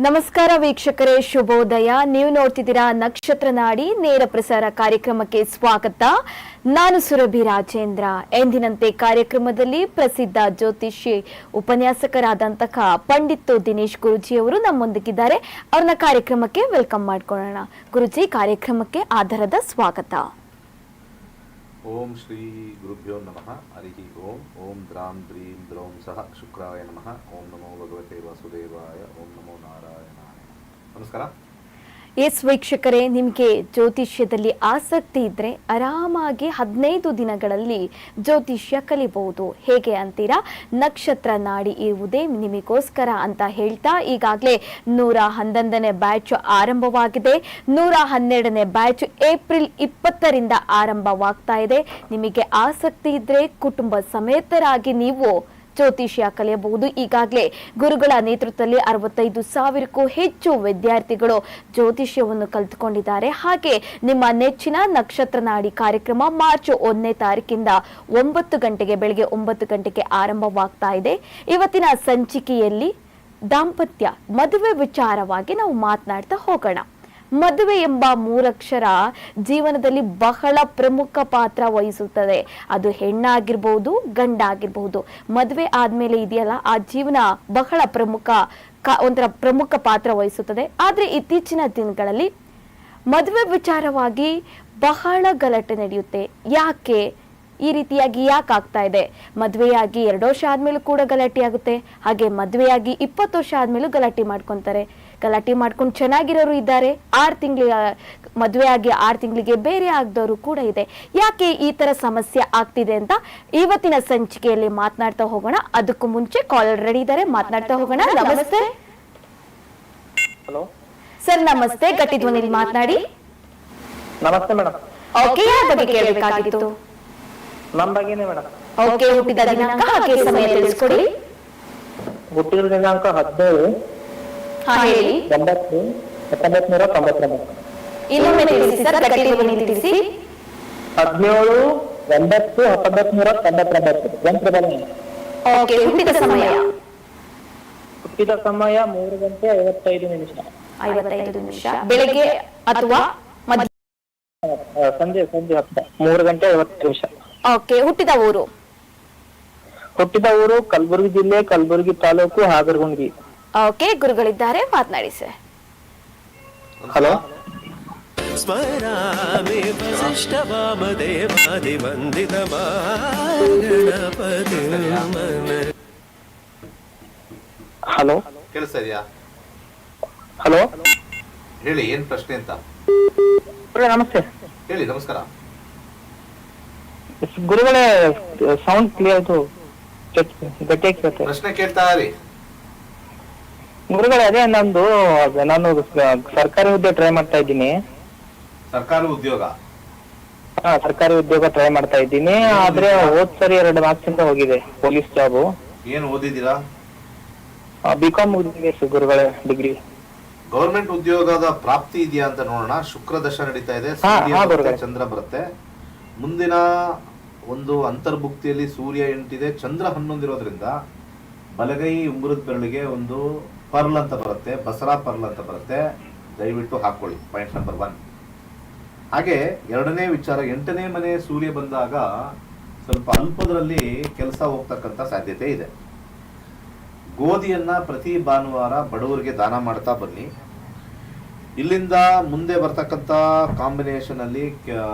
ನಮಸ್ಕಾರ ವೀಕ್ಷಕರೇ, ಶುಭೋದಯ. ನೀವು ನೋಡ್ತಿದ್ದೀರಾ ನಕ್ಷತ್ರ ನಾಡಿ, ನೇರ ಪ್ರಸಾರ ಕಾರ್ಯಕ್ರಮಕ್ಕೆ ಸ್ವಾಗತ. ನಾನು ಸುರಭಿ ರಾಜೇಂದ್ರ. ಎಂದಿನಂತೆ ಕಾರ್ಯಕ್ರಮದಲ್ಲಿ ಪ್ರಸಿದ್ಧ ಜ್ಯೋತಿಷಿ ಉಪನ್ಯಾಸಕರಾದಂತಹ ಪಂಡಿತ್ ದಿನೇಶ್ ಗುರುಜಿ ಅವರು ನಮ್ಮೊಂದಿಗಿದ್ದಾರೆ. ಅವ್ರನ್ನ ಕಾರ್ಯಕ್ರಮಕ್ಕೆ ವೆಲ್ಕಮ್ ಮಾಡ್ಕೊಳ್ಳೋಣ. ಗುರುಜಿ, ಕಾರ್ಯಕ್ರಮಕ್ಕೆ ಆಧಾರದ ಸ್ವಾಗತ. ಓಂ ಶ್ರೀ ಗುರುಭ್ಯೋ ನಮಃ ಹರಿ ಓಂ ಓಂ ದ್ರಾಂ ದ್ರೀಂ ದ್ರೌಂ ಸಹ ಶುಕ್ರಾಯ ನಮಃ, ಓಂ ನಮೋ ಭಗವತೆ ವಾಸುದೇವಾಯ, ಓಂ ನಮೋ ನಾರಾಯಣಾಯ ನಮಸ್ಕಾರ. ಎಸ್ ವೀಕ್ಷಕರೇ, ನಿಮಗೆ ಜ್ಯೋತಿಷ್ಯದಲ್ಲಿ ಆಸಕ್ತಿ ಇದ್ರೆ ಆರಾಮಾಗಿ ಹದಿನೈದು ದಿನಗಳಲ್ಲಿ ಜ್ಯೋತಿಷ್ಯ ಕಲಿಬಹುದು. ಹೇಗೆ ಅಂತೀರಾ? ನಕ್ಷತ್ರ ನಾಡಿ ಇರುವುದೇ ನಿಮಗೋಸ್ಕರ ಅಂತ ಹೇಳ್ತಾ ಈಗಾಗಲೇ ನೂರ ಹನ್ನೊಂದನೇ ಬ್ಯಾಚ್ ಆರಂಭವಾಗಿದೆ. ನೂರ ಹನ್ನೆರಡನೇ ಬ್ಯಾಚ್ ಏಪ್ರಿಲ್ ಇಪ್ಪತ್ತರಿಂದ ಆರಂಭವಾಗ್ತಾ ಇದೆ. ನಿಮಗೆ ಆಸಕ್ತಿ ಇದ್ರೆ ಕುಟುಂಬ ಸಮೇತರಾಗಿ ನೀವು ಜ್ಯೋತಿಷ್ಯ ಕಲಿಯಬಹುದು. ಈಗಾಗಲೇ ಗುರುಗಳ ನೇತೃತ್ವದಲ್ಲಿ ಅರವತ್ತೈದು ಸಾವಿರಕ್ಕೂ ಹೆಚ್ಚು ವಿದ್ಯಾರ್ಥಿಗಳು ಜ್ಯೋತಿಷ್ಯವನ್ನು ಕಲಿತುಕೊಂಡಿದ್ದಾರೆ. ಹಾಗೆ ನಿಮ್ಮ ನೆಚ್ಚಿನ ನಕ್ಷತ್ರ ನಾಡಿ ಕಾರ್ಯಕ್ರಮ ಮಾರ್ಚ್ ಒಂದನೇ ತಾರೀಕಿಂದ ಒಂಬತ್ತು ಗಂಟೆಗೆ ಬೆಳಗ್ಗೆ ಒಂಬತ್ತು ಗಂಟೆಗೆ ಆರಂಭವಾಗ್ತಾ ಇದೆ. ಇವತ್ತಿನ ಸಂಚಿಕೆಯಲ್ಲಿ ದಾಂಪತ್ಯ ಮದುವೆ ವಿಚಾರವಾಗಿ ನಾವು ಮಾತನಾಡ್ತಾ ಹೋಗೋಣ. ಮದುವೆ ಎಂಬ ಮೂರಕ್ಷರ ಜೀವನದಲ್ಲಿ ಬಹಳ ಪ್ರಮುಖ ಪಾತ್ರ ವಹಿಸುತ್ತದೆ. ಅದು ಹೆಣ್ಣಾಗಿರ್ಬಹುದು ಗಂಡ ಆಗಿರ್ಬಹುದು ಮದುವೆ ಆದ್ಮೇಲೆ ಇದೆಯಲ್ಲ, ಆ ಜೀವನ ಬಹಳ ಪ್ರಮುಖ ಒಂಥರ ಪ್ರಮುಖ ಪಾತ್ರ ವಹಿಸುತ್ತದೆ. ಆದ್ರೆ ಇತ್ತೀಚಿನ ದಿನಗಳಲ್ಲಿ ಮದುವೆ ವಿಚಾರವಾಗಿ ಬಹಳ ಗಲಾಟೆ ನಡೆಯುತ್ತೆ. ಯಾಕೆ? ಈ ರೀತಿಯಾಗಿ ಯಾಕೆ ಆಗ್ತಾ ಇದೆ? ಮದುವೆಯಾಗಿ ಎರಡು ವರ್ಷ ಆದ್ಮೇಲೂ ಕೂಡ ಗಲಾಟೆ ಆಗುತ್ತೆ. ಹಾಗೆ ಮದುವೆಯಾಗಿ ಇಪ್ಪತ್ತು ವರ್ಷ ಆದ್ಮೇಲೂ ಗಲಾಟೆ ಮಾಡ್ಕೊಂತಾರೆ. ಗಲಾಟೆ ಮಾಡ್ಕೊಂಡು ಚೆನ್ನಾಗಿರೋರು ಇದ್ದಾರೆ. ಆರು ತಿಂಗಳ ಮದುವೆ ಆಗಿ ಆರು ತಿಂಗಳಿಗೆ ಬೇರೆ ಆಗದವರು ಕೂಡ ಇದೆ. ಯಾಕೆ ಈ ತರ ಸಮಸ್ಯೆ ಆಗ್ತಿದೆ ಅಂತ ಇವತ್ತಿನ ಸಂಚಿಕೆಯಲ್ಲಿ ಮಾತನಾಡ್ತಾ ಹೋಗೋಣ. ಅದಕ್ಕೂ ಮುಂಚೆ ಕಾಲ್ ರೆಡಿ ಇದ್ದಾರೆ. ಮಾತನಾಡ್ತಾ ಹೋಗೋಣ. ನಮಸ್ತೆ. ಸರ್ ನಮಸ್ತೆ. ಗಟ್ಟಿ ಧ್ವನಿಲಿ ಮಾತನಾಡಿ. ನಮಸ್ತೆ ಮೇಡಮ್. ಓಕೆ ಯಾರ ಬಗ್ಗೆ ಕೇಳಬೇಕಾಗಿತ್ತು? ನಮ್ಮ ಬಗ್ಗೆನೇ ಮೇಡಮ್. ಓಕೆ ಹುಟ್ಟಿದ ದಿನಾಂಕ ಹಾಗೆ ಸಮಯ ತಿಳಿಸ್ಕೊಡಿ. ಹುಟ್ಟಿದ ದಿನಾಂಕ ಹದಿನೇಳು. ಹಾ ಹೇಳಿ ಒಂಬತ್ತು ಹತ್ತೊಂಬತ್ತು ನೂರ ತೊಂಬತ್ತೊಂಬತ್ತು. ಇನ್ನೊಮ್ಮೆ ತಿಳಿಸಿ ಸರ್ ಗಟ್ಟಿ ಧ್ವನಿಲಿ ತಿಳಿಸಿ. ಹದಿನೇಳು ಒಂಬತ್ತು ಹತ್ತೊಂಬತ್ತು ನೂರ ತೊಂಬತ್ತೊಂಬತ್ತು ಯಂತ್ರದಲ್ಲಿ ಓಕೆ ಹುಟ್ಟಿದ ಸಮಯ. ಹುಟ್ಟಿದ ಸಮಯ ಮೂರು ಗಂಟೆ ಐವತ್ತೈದು ನಿಮಿಷ. ಐವತ್ತೈದು ನಿಮಿಷ. ಬೆಳಿಗ್ಗೆ ಅಥವಾ ಮಧ್ಯ ಸಂಜೆ ಸಂಜೆ ಹತ್ತ. ಮೂರು ಗಂಟೆ ಐವತ್ತು ನಿಮಿಷ. ಓಕೆ ಹುಟ್ಟಿದ ಊರು? ಹುಟ್ಟಿದ ಊರು ಕಲಬುರಗಿ ಜಿಲ್ಲೆ ಕಲಬುರಗಿ ತಾಲೂಕು ಹಾಗರಗುಂಡಿ. ಓಕೆ ಗುರುಗಳಿದ್ದಾರೆ ಮಾತನಾಡಿ ಸರ್ ಹಲೋ ಹಲೋ? ಕೇಳಿಸ್ತಾ ಹಲೋ? ಹೇಳಿ ಏನ್ ಪ್ರಶ್ನೆ ಅಂತ? ನಮಸ್ತೆ. ಹೇಳಿ ನಮಸ್ಕಾರ. ಗುರುಗಳೇ ಸೌಂಡ್ ಕ್ಲಿಯರ್ ಪ್ರಶ್ನೆ ಕೇಳ್ತಾ ಇರಿ. ಗುರುಗಳೇ ಅದೇ ನಂದು ನಾನು ಸರ್ಕಾರಿ ಹುದ್ದೆ ಟ್ರೈ ಮಾಡ್ತಾ ಇದ್ದೀನಿ. ಸರ್ಕಾರಿ ಉದ್ಯೋಗ? ಹಾ ಸರ್ಕಾರಿ ಉದ್ಯೋಗ ಟ್ರೈ ಮಾಡ್ತಾ ಇದ್ದೀನಿ. ಆದ್ರೆ ಹೋದ್ ಸರಿ ಎರಡು ಮಾರ್ಕ್ಸ್ ಇಂದ ಹೋಗಿದೆ ಪೊಲೀಸ್ ಜಾಬ್ ಏನ್ ಓದಿದ್ದೀರಾ? ಬಿಕಾಂ ಮುಗಿದಿದೆ ಗುರುಗಳೇ ಡಿಗ್ರಿ ಗೌರ್ಮೆಂಟ್ ಉದ್ಯೋಗದ ಪ್ರಾಪ್ತಿ ಇದೆಯಾ ಅಂತ ನೋಡೋಣ. ಶುಕ್ರ ದಶ ನಡೀತಾ ಇದೆ. ಹಾ, ಸೂರ್ಯ ಹಾ, ಬರುತ್ತೆ, ಚಂದ್ರ ಬರುತ್ತೆ. ಮುಂದಿನ ಒಂದು ಅಂತರ್ಭುಕ್ತಿಯಲ್ಲಿ ಸೂರ್ಯ ಎಂಟಿದೆ ಚಂದ್ರ ಹನ್ನೊಂದಿರೋದ್ರಿಂದ ಬಲಗೈ ಉಂಗುರದ ಬೆರಳಿಗೆ ಒಂದು ಪರ್ಲ್ ಅಂತ ಬರುತ್ತೆ, ಬಸರಾ ಪರ್ಲ್ ಅಂತ ಬರುತ್ತೆ. ದಯವಿಟ್ಟು ಹಾಕೊಳ್ಳಿ ಪಾಯಿಂಟ್ ನಂಬರ್ ಒನ್ ಹಾಗೆ ಎರಡನೇ ವಿಚಾರ, ಎಂಟನೇ ಮನೆ ಸೂರ್ಯ ಬಂದಾಗ ಸ್ವಲ್ಪ ಅಲ್ಪದರಲ್ಲಿ ಕೆಲಸ ಹೋಗ್ತಕ್ಕಂಥ ಸಾಧ್ಯತೆ ಇದೆ. ಗೋಧಿಯನ್ನ ಪ್ರತಿ ಭಾನುವಾರ ಬಡವರಿಗೆ ದಾನ ಮಾಡ್ತಾ ಬನ್ನಿ. ಇಲ್ಲಿಂದ ಮುಂದೆ ಬರ್ತಕ್ಕಂಥ ಕಾಂಬಿನೇಷನ್ ಅಲ್ಲಿ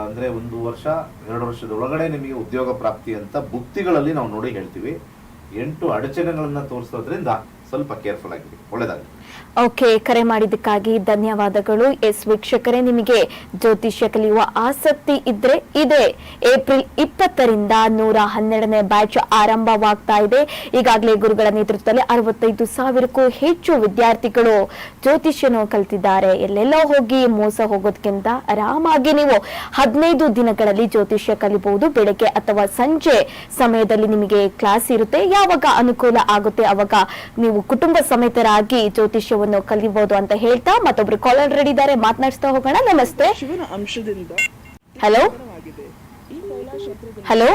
ಅಂದ್ರೆ ಒಂದು ವರ್ಷ, ಎರಡು ವರ್ಷದ ಒಳಗಡೆ ನಿಮಗೆ ಉದ್ಯೋಗ ಪ್ರಾಪ್ತಿ ಅಂತ ಭುಕ್ತಿಗಳಲ್ಲಿ ನಾವು ನೋಡಿ ಹೇಳ್ತೀವಿ. ಎಂಟು ಅಡಚಣೆಗಳನ್ನ ತೋರಿಸೋದ್ರಿಂದ ಸ್ವಲ್ಪ ಕೇರ್ಫುಲ್ ಆಗಿರಿ. ಒಳ್ಳೇದಾಗಲಿ. ಓಕೆ, ಕರೆ ಮಾಡಿದ್ದಕ್ಕಾಗಿ ಧನ್ಯವಾದಗಳು. ಎಸ್ ವೀಕ್ಷಕರೇ, ನಿಮಗೆ ಜ್ಯೋತಿಷ್ಯ ಕಲಿಯುವ ಆಸಕ್ತಿ ಇದ್ರೆ ಇದೆ. ಏಪ್ರಿಲ್ ಇಪ್ಪತ್ತರಿಂದ ನೂರ ಹನ್ನೆರಡನೇ ಬ್ಯಾಚ್ ಆರಂಭವಾಗ್ತಾ ಇದೆ. ಈಗಾಗಲೇ ಗುರುಗಳ ನೇತೃತ್ವದಲ್ಲಿ ಅರವತ್ತೈದು ಸಾವಿರಕ್ಕೂ ಹೆಚ್ಚು ವಿದ್ಯಾರ್ಥಿಗಳು ಜ್ಯೋತಿಷ್ಯನು ಕಲ್ತಿದ್ದಾರೆ. ಎಲ್ಲೆಲ್ಲೋ ಹೋಗಿ ಮೋಸ ಹೋಗೋದಕ್ಕಿಂತ ಆರಾಮಾಗಿ ನೀವು ಹದಿನೈದು ದಿನಗಳಲ್ಲಿ ಜ್ಯೋತಿಷ್ಯ ಕಲಿಬಹುದು. ಬೆಳಗ್ಗೆ ಅಥವಾ ಸಂಜೆ ಸಮಯದಲ್ಲಿ ನಿಮಗೆ ಕ್ಲಾಸ್ ಇರುತ್ತೆ. ಯಾವಾಗ ಅನುಕೂಲ ಆಗುತ್ತೆ ಅವಾಗ ನೀವು ಕುಟುಂಬ ಸಮೇತರಾಗಿ ಜ್ಯೋತಿಷ್ಯವನ್ನು ಕಲಿಯಬಹುದು ಅಂತ ಹೇಳ್ತಾ ಮತ್ತೊಬ್ರು ಕಾಲರ್ ರೆಡಿ ಇದ್ದಾರೆ ಮಾತನಾಡಿಸ್ತಾ ಹೋಗೋಣ. ನಮಸ್ತೆ. ಶಿವನ ಅಂಶದಿಂದ ಹಲೋ ಆಗಿದೆ ಈ ಕೈಲಾಶೇತ್ರದಲ್ಲಿ ಹಲೋ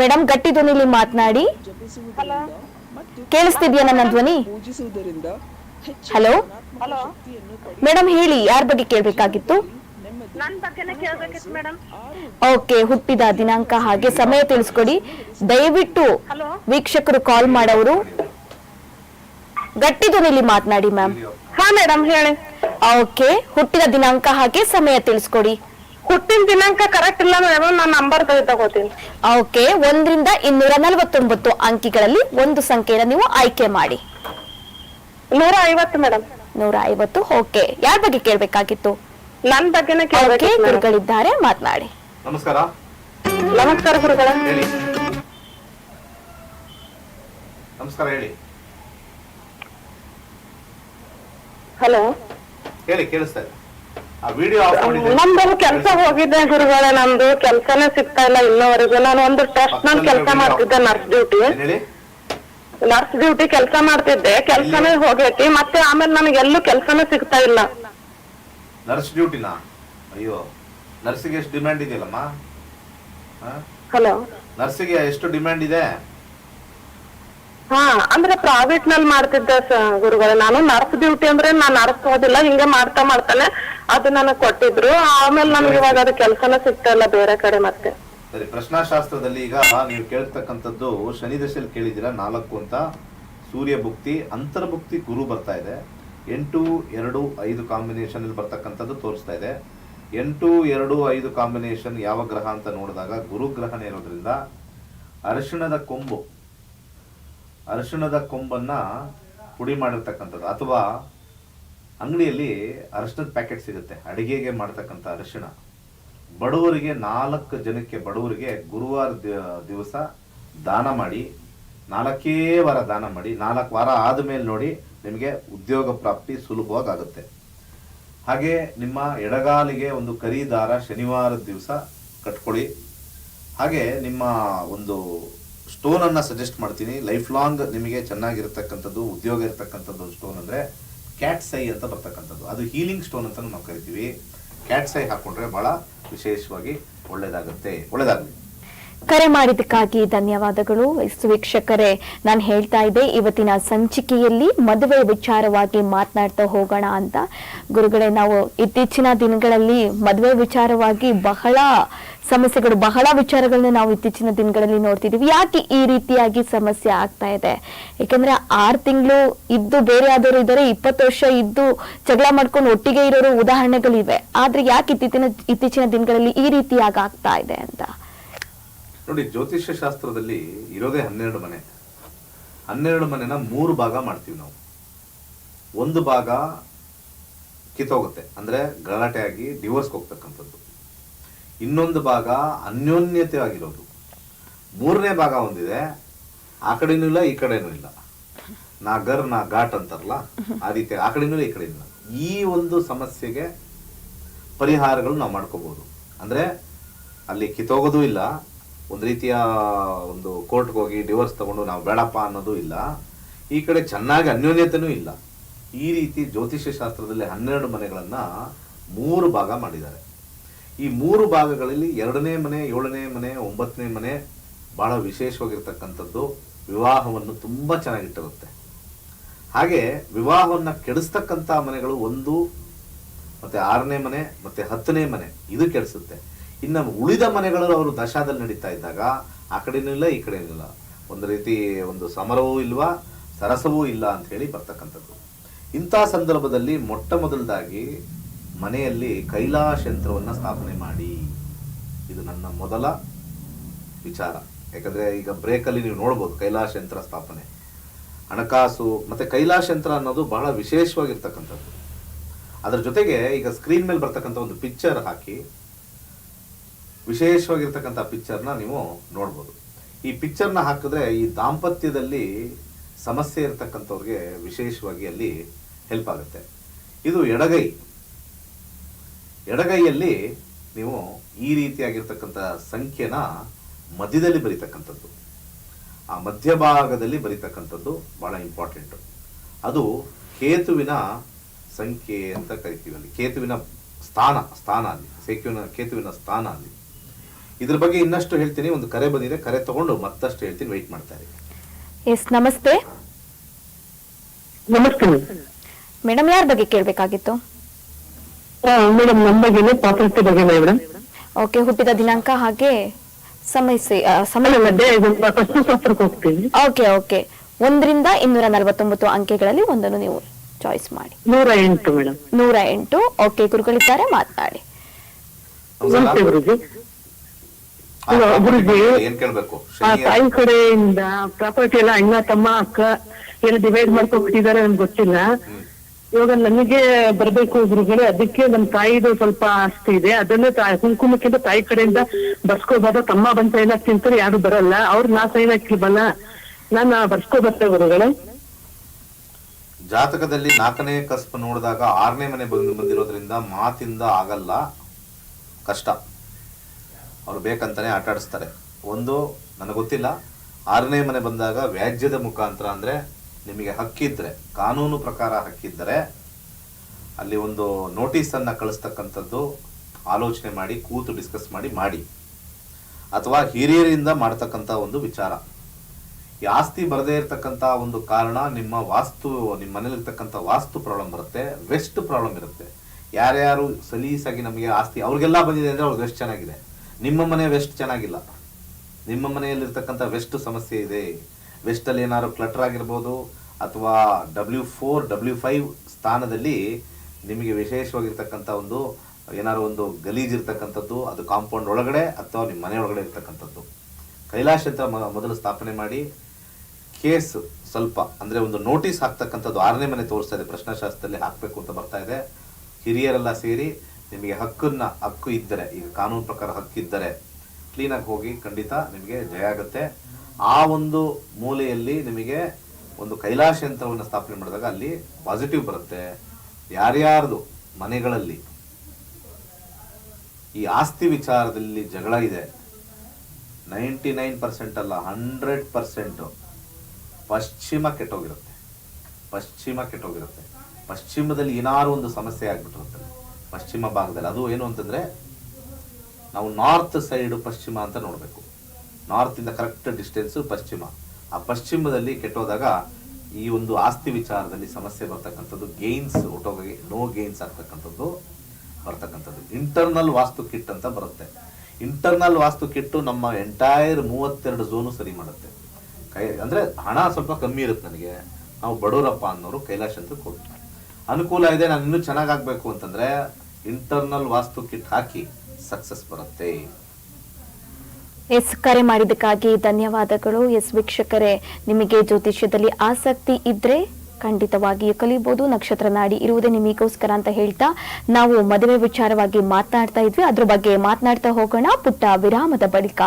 ಮೇಡಮ್ ಗಟ್ಟಿ ಧ್ವನಿಲಿ ಮಾತನಾಡಿ. ಕೇಳಿಸ್ತಿದ್ಯಾ ನನ್ನ ಧ್ವನಿ? ಹಲೋ ಮೇಡಮ್ ಹೇಳಿ ಯಾರ ಬಗ್ಗೆ ಕೇಳಬೇಕಾಗಿತ್ತು? ನನ್ ಬಗ್ಗೆನೇ ಕೇಳ್ಬೇಕಿತ್ತು ಮೇಡಮ್. ಓಕೆ ಹುಟ್ಟಿದ ದಿನಾಂಕ ಹಾಗೆ ಸಮಯ ತಿಳಿಸ್ಕೊಡಿ. ದಯವಿಟ್ಟು ಹಲೋ? ವೀಕ್ಷಕರು ಕಾಲ್ ಮಾಡವರು. ಗಟ್ಟಿ ಧ್ವನಿಲಿ ಮಾತನಾಡಿ ಮ್ಯಾಮ್. ಹಾ ಮೇಡಮ್ ಹೇಳಿ. ಓಕೆ ಹುಟ್ಟಿದ ದಿನಾಂಕ ಹಾಗೆ ಸಮಯ ತಿಳಿಸ್ಕೊಡಿ. ಹುಟ್ಟಿನ ದಿನಾಂಕ ಕರೆಕ್ಟ್ ಇಲ್ಲ ಮೇಡಮ್ ನಾನ್ ನಂಬರ್ ತಗೋತೀನಿ. ಓಕೆ ಒಂದರಿಂದ ಇನ್ನೂರ ನಲವತ್ತೊಂಬತ್ತು ಅಂಕಿಗಳಲ್ಲಿ ಒಂದು ಸಂಖ್ಯೆಯನ್ನು ನೀವು ಆಯ್ಕೆ ಮಾಡಿ. ನೂರ ಐವತ್ತು ಮೇಡಮ್. ನೂರ ಐವತ್ತು ಓಕೆ. ಯಾರ ಬಗ್ಗೆ ಕೇಳಬೇಕಾಗಿತ್ತು? ನನ್ ಬಗ್ಗೆನೇ ಗುರುಗಳಿದ್ದಾರೆ ಮಾತನಾಡಿ. ನಮಸ್ಕಾರ. ನಮಸ್ಕಾರ ಗುರುಗಳ. ಹೇಳಿ. ನಮಸ್ಕಾರ ಹೇಳಿ. ಹಲೋ. ಹೇಳಿ ಕೇಳಿಸ್ತಾ ಇದೆ. ನಮ್ದು ಕೆಲ್ಸ ಹೋಗಿದ್ದೆ ಗುರುಗಳ ನಮ್ದು ಕೆಲ್ಸನೇ ಸಿಗ್ತಾ ಇಲ್ಲ ಇನ್ನೋವರೆಗೂ. ನಾನು ಒಂದು ಟೆಸ್ಟ್ ನಾನು ಕೆಲಸ ಮಾಡ್ತಿದ್ದೆ ನರ್ಸ್ ಡ್ಯೂಟಿ ಹೇಳಿ? ನರ್ಸ್ ಡ್ಯೂಟಿ ಕೆಲಸ ಮಾಡ್ತಿದ್ದೆ ಕೆಲ್ಸನೇ ಹೋಗೈತಿ. ಮತ್ತೆ ಆಮೇಲೆ ನನಗೆ ಎಲ್ಲೂ ಕೆಲ್ಸನೇ ಸಿಗ್ತಾ ಇಲ್ಲ. ನರ್ಸ್ ಡ್ಯೂಟಿನಾ? ಅಯ್ಯೋ ನರ್ಸಿಗೆ ಎಷ್ಟು ಡಿಮ್ಯಾಂಡ್ ಇದೆಯಲ್ಲಮ್ಮ? ಹಾ? ಹಲೋ. ನರ್ಸಿಗೆ ಎಷ್ಟು ಡಿಮ್ಯಾಂಡ್ ಇದೆ? ಹಾ ಅಂದ್ರೆ ಪ್ರೈವೇಟ್ನಲ್ಲಿ ಮಾಡ್ತಿದ್ದೆ ಗುರುಗಳ ನಾನು ನರ್ಸ್ ಡ್ಯೂಟಿ ಅಂದ್ರೆ ನಾನು ನರ್ಸ್ ಓದಿಲ್ಲ ಹಿಂಗೆ ಮಾಡ್ತಾ ಮಾಡ್ತಾನೆ ಅದು ನನಗೆ ಕೊಟ್ಟಿದ್ರು. ಆಮೇಲೆ ನಮ್ಗೆ ಇವಾಗ ಅದು ಕೆಲಸನೇ ಸಿಗ್ತಾ ಇಲ್ಲ ಬೇರೆ ಕಡೆ ಮತ್ತೆ. ಸರಿ ಪ್ರಶ್ನಾಶಾಸ್ತ್ರದಲ್ಲಿ ಈಗ ನೀವು ಕೇಳ್ತಕ್ಕಂಥದ್ದು ಶನಿ ದಶೆಯಲ್ಲಿ ಕೇಳಿದ್ದೀರಾ ನಾಲ್ಕು ಅಂತ. ಸೂರ್ಯ ಭುಕ್ತಿ ಅಂತರ್ಭುಕ್ತಿ ಗುರು ಬರ್ತಾ ಇದೆ. ಎಂಟು, ಎರಡು, ಐದು ಕಾಂಬಿನೇಷನ್ ಅಲ್ಲಿ ಬರ್ತಕ್ಕಂಥದ್ದು ತೋರಿಸ್ತಾ ಇದೆ. ಎಂಟು, ಎರಡು, ಐದು ಕಾಂಬಿನೇಷನ್ ಯಾವ ಗ್ರಹ ಅಂತ ನೋಡಿದಾಗ ಗುರು ಗ್ರಹನೇ ಇರೋದ್ರಿಂದ ಅರಿಶಿಣದ ಕೊಂಬು, ಅರಿಶಿಣದ ಕೊಂಬನ್ನ ಪುಡಿ ಮಾಡಿರ್ತಕ್ಕಂಥದ್ದು ಅಥವಾ ಅಂಗಡಿಯಲ್ಲಿ ಅರಿಶಿಣದ ಪ್ಯಾಕೆಟ್ ಸಿಗುತ್ತೆ. ಅಡಿಗೆಗೆ ಮಾಡ್ತಕ್ಕಂಥ ಅರಿಶಿಣ. ಬಡವರಿಗೆ ನಾಲ್ಕು ಜನಕ್ಕೆ ಬಡವರಿಗೆ ಗುರುವಾರ ದಿವಸ ದಾನ ಮಾಡಿ ನಾಲ್ಕೇ ವಾರ ದಾನ ಮಾಡಿ, ನಾಲ್ಕು ವಾರ ಆದಮೇಲೆ ನೋಡಿ ನಿಮಗೆ ಉದ್ಯೋಗ ಪ್ರಾಪ್ತಿ ಸುಲಭವಾಗಿ ಆಗುತ್ತೆ ಹಾಗೆ ನಿಮ್ಮ ಎಡಗಾಲಿಗೆ ಒಂದು ಕರಿ ದಾರ ಶನಿವಾರದ ದಿವಸ ಕಟ್ಕೊಳ್ಳಿ. ಹಾಗೆ ನಿಮ್ಮ ಒಂದು ಸ್ಟೋನನ್ನು ಸಜೆಸ್ಟ್ ಮಾಡ್ತೀನಿ. ಲೈಫ್ ಲಾಂಗ್ ನಿಮಗೆ ಚೆನ್ನಾಗಿರ್ತಕ್ಕಂಥದ್ದು, ಉದ್ಯೋಗ ಇರತಕ್ಕಂಥದ್ದು ಸ್ಟೋನ್ ಅಂದರೆ ಕ್ಯಾಟ್ ಸೈ ಅಂತ ಬರ್ತಕ್ಕಂಥದ್ದು. ಅದು ಹೀಲಿಂಗ್ ಸ್ಟೋನ್ ಅಂತ ನಾವು ಕರಿತೀವಿ. ಕ್ಯಾಟ್ ಸೈ ಹಾಕೊಂಡ್ರೆ ಭಾಳ ವಿಶೇಷವಾಗಿ ಒಳ್ಳೆಯದಾಗುತ್ತೆ ಒಳ್ಳೇದಾಗಲಿ. ಕರೆ ಮಾಡಿದ್ದಕ್ಕಾಗಿ ಧನ್ಯವಾದಗಳು. ವೀಕ್ಷಕರೇ, ನಾನು ಹೇಳ್ತಾ ಇದ್ದೆ, ಇವತ್ತಿನ ಸಂಚಿಕೆಯಲ್ಲಿ ಮದುವೆ ವಿಚಾರವಾಗಿ ಮಾತನಾಡ್ತಾ ಹೋಗೋಣ ಅಂತ. ಗುರುಗಳೇ, ನಾವು ಇತ್ತೀಚಿನ ದಿನಗಳಲ್ಲಿ ಮದುವೆ ವಿಚಾರವಾಗಿ ಬಹಳ ಸಮಸ್ಯೆಗಳು, ಬಹಳ ವಿಚಾರಗಳನ್ನ ನಾವು ಇತ್ತೀಚಿನ ದಿನಗಳಲ್ಲಿ ನೋಡ್ತಿದೀವಿ ಯಾಕೆ ಈ ರೀತಿಯಾಗಿ ಸಮಸ್ಯೆ ಆಗ್ತಾ ಇದೆ? ಯಾಕಂದ್ರೆ ಆರು ತಿಂಗಳು ಇದ್ದು ಬೇರೆ ಆದವರು ಇದ್ದಾರೆ, ಇಪ್ಪತ್ತು ವರ್ಷ ಇದ್ದು ಜಗಳ ಮಾಡ್ಕೊಂಡು ಒಟ್ಟಿಗೆ ಇರೋರು ಉದಾಹರಣೆಗಳಿವೆ. ಆದ್ರೆ ಯಾಕೆ ಇತ್ತೀಚಿನ ಇತ್ತೀಚಿನ ದಿನಗಳಲ್ಲಿ ಈ ರೀತಿಯಾಗಿ ಆಗ್ತಾ ಇದೆ ಅಂತ? ನೋಡಿ ಜ್ಯೋತಿಷ್ಯ ಶಾಸ್ತ್ರದಲ್ಲಿ ಇರೋದೇ ಹನ್ನೆರಡು ಮನೆ. ಹನ್ನೆರಡು ಮನೆನ ಮೂರು ಭಾಗ ಮಾಡ್ತೀವಿ ನಾವು. ಒಂದು ಭಾಗ ಕಿತ್ತೋಗುತ್ತೆ, ಅಂದ್ರೆ ಗಲಾಟೆ ಆಗಿ ಡಿವೋರ್ಸ್ಗೆ ಹೋಗ್ತಕ್ಕಂಥದ್ದು. ಇನ್ನೊಂದು ಭಾಗ ಅನ್ಯೋನ್ಯತೆ ಆಗಿರೋದು. ಮೂರನೇ ಭಾಗ ಒಂದಿದೆ, ಆ ಕಡೆನೂ ಇಲ್ಲ, ಈ ಕಡೆನೂ ಇಲ್ಲ. ನಾ ಗರ್, ನಾ ಘಾಟ್ ಅಂತಾರಲ್ಲ, ಆ ರೀತಿ, ಆ ಕಡೆನೂ ಈ ಕಡೆ ಇಲ್ಲ. ಈ ಒಂದು ಸಮಸ್ಯೆಗೆ ಪರಿಹಾರಗಳು ನಾವು ಮಾಡ್ಕೋಬಹುದು ಅಂದ್ರೆ ಅಲ್ಲಿ ಕಿತ್ತೋಗೋದು ಇಲ್ಲ ಒಂದು ರೀತಿಯ ಒಂದು ಕೋರ್ಟ್ಗೆ ಹೋಗಿ ಡಿವೋರ್ಸ್ ತಗೊಂಡು ನಾವು ಬೇಡಪ್ಪ ಅನ್ನೋದು ಇಲ್ಲ. ಈ ಕಡೆ ಚೆನ್ನಾಗಿ ಅನ್ಯೋನ್ಯತೆಯೂ ಇಲ್ಲ. ಈ ರೀತಿ ಜ್ಯೋತಿಷ್ಯ ಶಾಸ್ತ್ರದಲ್ಲಿ ಹನ್ನೆರಡು ಮನೆಗಳನ್ನು ಮೂರು ಭಾಗ ಮಾಡಿದ್ದಾರೆ. ಈ ಮೂರು ಭಾಗಗಳಲ್ಲಿ ಎರಡನೇ ಮನೆ, ಏಳನೇ ಮನೆ, ಒಂಬತ್ತನೇ ಮನೆ ಭಾಳ ವಿಶೇಷವಾಗಿರ್ತಕ್ಕಂಥದ್ದು ವಿವಾಹವನ್ನು ತುಂಬ ಚೆನ್ನಾಗಿಟ್ಟಿರುತ್ತೆ. ಹಾಗೆ ವಿವಾಹವನ್ನು ಕೆಡಿಸ್ತಕ್ಕಂಥ ಮನೆಗಳು ಒಂದು, ಮತ್ತು ಆರನೇ ಮನೆ, ಮತ್ತು ಹತ್ತನೇ ಮನೆ, ಇದು ಕೆಡಿಸುತ್ತೆ. ಇನ್ನು ಉಳಿದ ಮನೆಗಳಲ್ಲಿ ಅವರು ದಶಾದಲ್ಲಿ ನಡೀತಾ ಇದ್ದಾಗ ಆ ಕಡೆನೂ ಇಲ್ಲ, ಈ ಕಡೆನೂ ಇಲ್ಲ. ಒಂದು ರೀತಿ ಒಂದು ಸಮರವೂ ಇಲ್ವಾ, ಸರಸವೂ ಇಲ್ಲ ಅಂತ ಹೇಳಿ ಬರ್ತಕ್ಕಂಥದ್ದು. ಇಂಥ ಸಂದರ್ಭದಲ್ಲಿ ಮೊಟ್ಟ ಮೊದಲದಾಗಿ ಮನೆಯಲ್ಲಿ ಕೈಲಾಶ ಯಂತ್ರವನ್ನು ಸ್ಥಾಪನೆ ಮಾಡಿ. ಇದು ನನ್ನ ಮೊದಲ ವಿಚಾರ. ಯಾಕಂದರೆ ಈಗ ಬ್ರೇಕಲ್ಲಿ ನೀವು ನೋಡ್ಬೋದು ಕೈಲಾಶ ಯಂತ್ರ ಸ್ಥಾಪನೆ. ಹಣಕಾಸು ಮತ್ತು ಕೈಲಾಶ ಯಂತ್ರ ಅನ್ನೋದು ಬಹಳ ವಿಶೇಷವಾಗಿರ್ತಕ್ಕಂಥದ್ದು. ಅದರ ಜೊತೆಗೆ ಈಗ ಸ್ಕ್ರೀನ್ ಮೇಲೆ ಬರ್ತಕ್ಕಂಥ ಒಂದು ಪಿಕ್ಚರ್ ಹಾಕಿ ವಿಶೇಷವಾಗಿರ್ತಕ್ಕಂಥ ಪಿಕ್ಚರ್ನ ನೀವು ನೋಡ್ಬೋದು. ಈ ಪಿಕ್ಚರ್ನ ಹಾಕಿದ್ರೆ ಈ ದಾಂಪತ್ಯದಲ್ಲಿ ಸಮಸ್ಯೆ ಇರತಕ್ಕಂಥವ್ರಿಗೆ ವಿಶೇಷವಾಗಿ ಅಲ್ಲಿ ಹೆಲ್ಪ್ ಆಗುತ್ತೆ. ಇದು ಎಡಗೈ. ಎಡಗೈಯಲ್ಲಿ ನೀವು ಈ ರೀತಿಯಾಗಿರ್ತಕ್ಕಂಥ ಸಂಖ್ಯೆನ ಮಧ್ಯದಲ್ಲಿ ಬರೀತಕ್ಕಂಥದ್ದು. ಆ ಮಧ್ಯಭಾಗದಲ್ಲಿ ಬರೀತಕ್ಕಂಥದ್ದು ಭಾಳ ಇಂಪಾರ್ಟೆಂಟು ಅದು ಕೇತುವಿನ ಸಂಖ್ಯೆ ಅಂತ ಕರಿತೀವಿ ಅಲ್ಲಿ. ಕೇತುವಿನ ಸ್ಥಾನ ಸ್ಥಾನ ಅಲ್ಲಿ. ಸೇತುವಿನ ಕೇತುವಿನ ಸ್ಥಾನ ಅಲ್ಲಿ. ಇದ್ರ ಬಗ್ಗೆ ಇನ್ನಷ್ಟು ಹೇಳ್ತೀನಿ. ಒಂದು ಕರೆ ಬಂದಿದೆ. ಕರೆ ತಗೊಂಡು ಮತ್ತಷ್ಟು ಹೇಳ್ತೀನಿ. ವೆಯ್ಟ್ ಮಾಡ್ತಾ ಇದ್ದೀನಿ ಎಸ್ ನಮಸ್ತೆ. ನಮಸ್ತೆ. ಮೇಡಮ್ ಯಾರ ಬಗ್ಗೆ ಕೇಳಬೇಕಾಗಿತ್ತು? ಮೇಡಮ್ ನಮ್ಮ ಬಗ್ಗೆನೇ ಪಾತ್ರತೆ ಬಗ್ಗೆ ಮೇಡಮ್ ಓಕೆ ಹುಟ್ಟಿದ ದಿನಾಂಕ ಹಾಗೆ ಸಮಸ್ಯೆ ಸಮಯ ಮಧ್ಯೆ ಶಾಸ್ತ್ರಕ್ಕೆ ಹೋಗ್ತೀವಿ. ಓಕೆ ಓಕೆ ಒಂದರಿಂದ ಇನ್ನೂರ ನಲವತ್ತೊಂಬತ್ತು ಅಂಕೆಗಳಲ್ಲಿ ಒಂದನ್ನು ನೀವು ಚಾಯ್ಸ್ ಮಾಡಿ. ನೂರ ಎಂಟು ಮೇಡಮ್ ನೂರ ಎಂಟು. ಓಕೆ ಗುರುಗಳಿದ್ದಾರೆ ಮಾತನಾಡಿ ನಮಸ್ತೆ ಗುರುಜಿ ಹಲೋ, ಗುರುಜಿ. ಏನ್ ಕೇಳ್ಬೇಕು? ತಾಯಿ ಕಡೆಯಿಂದ ಪ್ರಾಪರ್ಟಿ ಎಲ್ಲ ಅಣ್ಣ ತಮ್ಮ ಅಕ್ಕ ಎಲ್ಲ ಡಿವೈಡ್ ಮಾಡ್ಕೊಂಡ್ಬಿಟ್ಟಿದ್ದಾರೆ ನನ್ಗೆ ಗೊತ್ತಿಲ್ಲ. ಇವಾಗ ನನಗೆ ಬರ್ಬೇಕು ಗುರುಗಳೇ ಅದಕ್ಕೆ ನಮ್ ತಾಯಿದು ಸ್ವಲ್ಪ ಆಸ್ತಿ ಇದೆ. ಅದನ್ನೇ ಕುಂಕುಮಕ್ಕಿಂತ ತಾಯಿ ಕಡೆಯಿಂದ ಬರ್ಸ್ಕೋಬಾರ್ದು ತಮ್ಮ ಬಂದ್ ಸೈನ್ ಹಾಕ್ತಿಂತಾರೆ ಯಾರು ಬರಲ್ಲ. ಅವ್ರು ನಾ ಸೈನ್ ಹಾಕಿಲ್ವಲ್ಲ ನಾನು ಬರ್ಸ್ಕೋಬರ್ತೆ ಗುರುಗಳೇ. ಜಾತಕದಲ್ಲಿ ನಾಲ್ಕನೇ ಕಸ್ಪ ನೋಡಿದಾಗ ಆರನೇ ಮನೆ ಬಂದು ಬಂದಿರೋದ್ರಿಂದ ಮಾತಿಂದ ಆಗಲ್ಲ. ಕಷ್ಟ. ಅವ್ರು ಬೇಕಂತಾನೆ ಆಟ ಆಡಿಸ್ತಾರೆ. ಒಂದು, ನನಗೆ ಗೊತ್ತಿಲ್ಲ. ಆರನೇ ಮನೆ ಬಂದಾಗ ವ್ಯಾಜ್ಯದ ಮುಖಾಂತರ ಅಂದರೆ ನಿಮಗೆ ಹಕ್ಕಿದ್ರೆ ಕಾನೂನು ಪ್ರಕಾರ ಹಕ್ಕಿದ್ದರೆ ಅಲ್ಲಿ ಒಂದು ನೋಟಿಸನ್ನು ಕಳಿಸ್ತಕ್ಕಂಥದ್ದು ಆಲೋಚನೆ ಮಾಡಿ, ಕೂತು ಡಿಸ್ಕಸ್ ಮಾಡಿ ಮಾಡಿ. ಅಥವಾ ಹಿರಿಯರಿಂದ ಮಾಡ್ತಕ್ಕಂಥ ಒಂದು ವಿಚಾರ. ಈ ಆಸ್ತಿ ಬರದೇ ಇರತಕ್ಕಂಥ ಒಂದು ಕಾರಣ ನಿಮ್ಮ ವಾಸ್ತು, ನಿಮ್ಮ ಮನೇಲಿರ್ತಕ್ಕಂಥ ವಾಸ್ತು ಪ್ರಾಬ್ಲಮ್ ಬರುತ್ತೆ ವೆಸ್ಟ್ ಪ್ರಾಬ್ಲಮ್ ಇರುತ್ತೆ. ಯಾರ್ಯಾರು ಸಲೀಸಾಗಿ ನಮಗೆ ಆಸ್ತಿ, ಅವ್ರಿಗೆಲ್ಲ ಬಂದಿದೆ ಅಂದರೆ ಅವ್ರಿಗೆ ವೆಸ್ಟ್ ಚೆನ್ನಾಗಿದೆ. ನಿಮ್ಮ ಮನೆ ವೆಸ್ಟ್ ಚೆನ್ನಾಗಿಲ್ಲ. ನಿಮ್ಮ ಮನೆಯಲ್ಲಿರ್ತಕ್ಕಂಥ ವೆಸ್ಟ್ ಸಮಸ್ಯೆ ಇದೆ. ವೆಸ್ಟಲ್ಲಿ ಏನಾದ್ರು ಕ್ಲಟರ್ ಆಗಿರ್ಬೋದು ಅಥವಾ ಡಬ್ಲ್ಯೂ ಫೋರ್ ಡಬ್ಲ್ಯೂ ಫೈವ್ ಸ್ಥಾನದಲ್ಲಿ ನಿಮಗೆ ವಿಶೇಷವಾಗಿರ್ತಕ್ಕಂಥ ಒಂದು, ಏನಾದ್ರು ಒಂದು ಗಲೀಜ್ ಇರ್ತಕ್ಕಂಥದ್ದು, ಅದು ಕಾಂಪೌಂಡ್ ಒಳಗಡೆ ಅಥವಾ ನಿಮ್ಮ ಮನೆ ಒಳಗಡೆ ಇರ್ತಕ್ಕಂಥದ್ದು. ಕೈಲಾಶ್ ಅಂತ ಮೊದಲು ಸ್ಥಾಪನೆ ಮಾಡಿ, ಕೇಸ್ ಸ್ವಲ್ಪ, ಅಂದರೆ ಒಂದು ನೋಟಿಸ್ ಹಾಕ್ತಕ್ಕಂಥದ್ದು ಆರನೇ ಮನೆ ತೋರಿಸ್ತಾ ಇದೆ. ಪ್ರಶ್ನಾಶಾಸ್ತ್ರದಲ್ಲಿ ಹಾಕಬೇಕು ಅಂತ ಬರ್ತಾ ಇದೆ. ಹಿರಿಯರೆಲ್ಲ ಸೇರಿ ನಿಮಗೆ ಹಕ್ಕನ್ನ ಹಕ್ಕು ಇದ್ದರೆ, ಈಗ ಕಾನೂನು ಪ್ರಕಾರ ಹಕ್ಕಿದ್ದರೆ ಕ್ಲೀನಾಗಿ ಹೋಗಿ ಖಂಡಿತ ನಿಮಗೆ ಜಯ ಆಗುತ್ತೆ. ಆ ಒಂದು ಮೂಲೆಯಲ್ಲಿ ನಿಮಗೆ ಒಂದು ಕೈಲಾಶ ಯಂತ್ರವನ್ನು ಸ್ಥಾಪನೆ ಮಾಡಿದಾಗ ಅಲ್ಲಿ ಪಾಸಿಟಿವ್ ಬರುತ್ತೆ. ಯಾರ್ಯಾರ್ದು ಮನೆಗಳಲ್ಲಿ ಈ ಆಸ್ತಿ ವಿಚಾರದಲ್ಲಿ ಜಗಳ ಇದೆ ನೈಂಟಿ ನೈನ್ ಪರ್ಸೆಂಟ್ ಅಲ್ಲ ಹಂಡ್ರೆಡ್ ಪರ್ಸೆಂಟು ಪಶ್ಚಿಮ ಕೆಟ್ಟೋಗಿರುತ್ತೆ. ಪಶ್ಚಿಮ ಕೆಟ್ಟೋಗಿರುತ್ತೆ. ಪಶ್ಚಿಮದಲ್ಲಿ ಏನಾದ್ರು ಒಂದು ಸಮಸ್ಯೆ ಆಗ್ಬಿಟ್ಟಿರುತ್ತೆ. ಪಶ್ಚಿಮ ಭಾಗದಲ್ಲಿ. ಅದು ಏನು ಅಂತಂದ್ರೆ, ನಾವು ನಾರ್ತ್ ಸೈಡ್ ಪಶ್ಚಿಮ ಅಂತ ನೋಡಬೇಕು. ನಾರ್ತಿಂದ ಕರೆಕ್ಟ್ ಡಿಸ್ಟೆನ್ಸ್ ಪಶ್ಚಿಮ. ಆ ಪಶ್ಚಿಮದಲ್ಲಿ ಕೆಟ್ಟೋದಾಗ ಈ ಒಂದು ಆಸ್ತಿ ವಿಚಾರದಲ್ಲಿ ಸಮಸ್ಯೆ ಬರ್ತಕ್ಕಂಥದ್ದು ಗೇನ್ಸ್ ಒಟ್ಟೋಗಿ ನೋ ಗೇನ್ಸ್ ಆಗ್ತಕ್ಕಂಥದ್ದು ಬರ್ತಕ್ಕಂಥದ್ದು. ಇಂಟರ್ನಲ್ ವಾಸ್ತು ಕಿಟ್ ಅಂತ ಬರುತ್ತೆ. ಇಂಟರ್ನಲ್ ವಾಸ್ತು ಕಿಟ್ಟು ನಮ್ಮ ಎಂಟೈರ್ ಮೂವತ್ತೆರಡು ಝೋನು ಸರಿ ಮಾಡುತ್ತೆ. ಕೈ, ಅಂದ್ರೆ ಹಣ ಸ್ವಲ್ಪ ಕಮ್ಮಿ ಇರುತ್ತೆ ನನಗೆ. ನಾವು ಬಡವರಪ್ಪ ಅನ್ನೋರು ಕೈಲಾಶ್ ಅಂತ ಕೊಡ್ತಾರೆ. ಅನುಕೂಲ ಇದೆ, ನಾನು ಇನ್ನೂ ಚೆನ್ನಾಗಾಗ್ಬೇಕು ಅಂತಂದ್ರೆ ಇಂಟರ್ನಲ್ ವಾಸ್ತು ಕಿಟ್ ಹಾಕಿ ಸಕ್ಸಸ್ ಬರುತ್ತೆ. ಎಸ್, ಕರೆ ಮಾಡಿದ್ದಕ್ಕಾಗಿ ಧನ್ಯವಾದಗಳು. ಎಸ್, ವೀಕ್ಷಕರೇ, ನಿಮಗೆ ಜ್ಯೋತಿಷ್ಯದಲ್ಲಿ ಆಸಕ್ತಿ ಇದ್ರೆ ಖಂಡಿತವಾಗಿಯೂ ಕಲಿಬಹುದು ನಕ್ಷತ್ರ ನಾಡಿ ಇರುವುದೇ ನಿಮಗೋಸ್ಕರ ಅಂತ ಹೇಳ್ತಾ, ನಾವು ಮದುವೆ ವಿಚಾರವಾಗಿ ಮಾತನಾಡ್ತಾ ಇದ್ವಿ. ಅದ್ರ ಬಗ್ಗೆ ಮಾತನಾಡ್ತಾ ಹೋಗೋಣ. ಪುಟ್ಟ ವಿರಾಮದ ಬಳಿಕ.